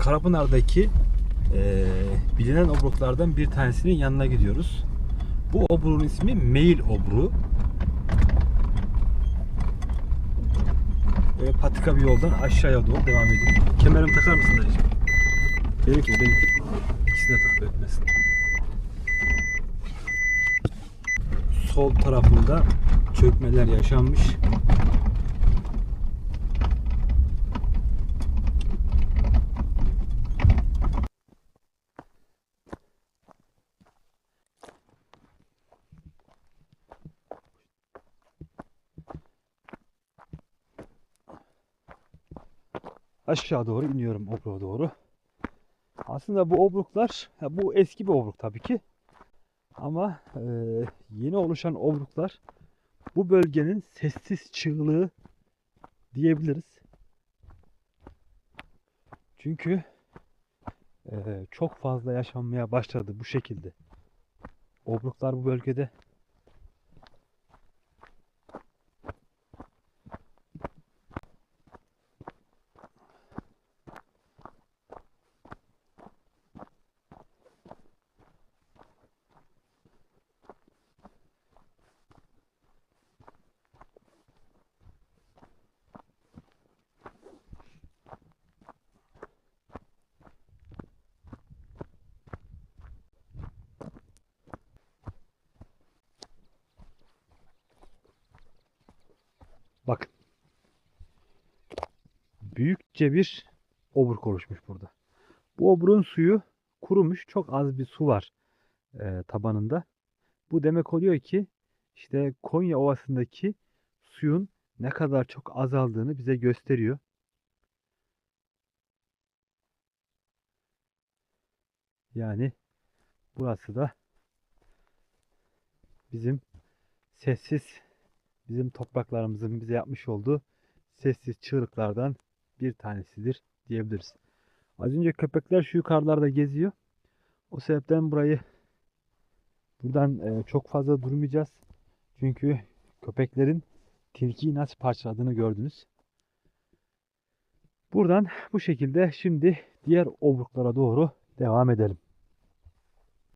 Karapınar'daki e, bilinen obruklardan bir tanesinin yanına gidiyoruz. Bu obruğun ismi Mail obruğu. Böyle patika bir yoldan aşağıya doğru devam ediyor. Kemerimi takar mısın dayıcım? Benimki. İkisini de tak ötmesin. Sol tarafında çökmeler yaşanmış. Aşağı doğru iniyorum obruğa doğru. Aslında bu obruklar, bu eski bir obruk tabii ki. Ama e, yeni oluşan obruklar bu bölgenin sessiz çığlığı diyebiliriz. Çünkü e, çok fazla yaşanmaya başladı bu şekilde. Obruklar bu bölgede Bakın. Büyükçe bir obruk oluşmuş burada. Bu obruğun suyu kurumuş. Çok az bir su var e, tabanında. Bu demek oluyor ki işte Konya Ovası'ndaki suyun ne kadar çok azaldığını bize gösteriyor. Yani burası da bizim sessiz bizim topraklarımızın bize yapmış olduğu sessiz çığlıklardan bir tanesidir diyebiliriz. Az önce köpekler şu yukarılarda geziyor. O sebepten burayı buradan e, çok fazla durmayacağız. Çünkü köpeklerin tilkiyi nasıl parçaladığını gördünüz. Buradan bu şekilde şimdi diğer obruklara doğru devam edelim.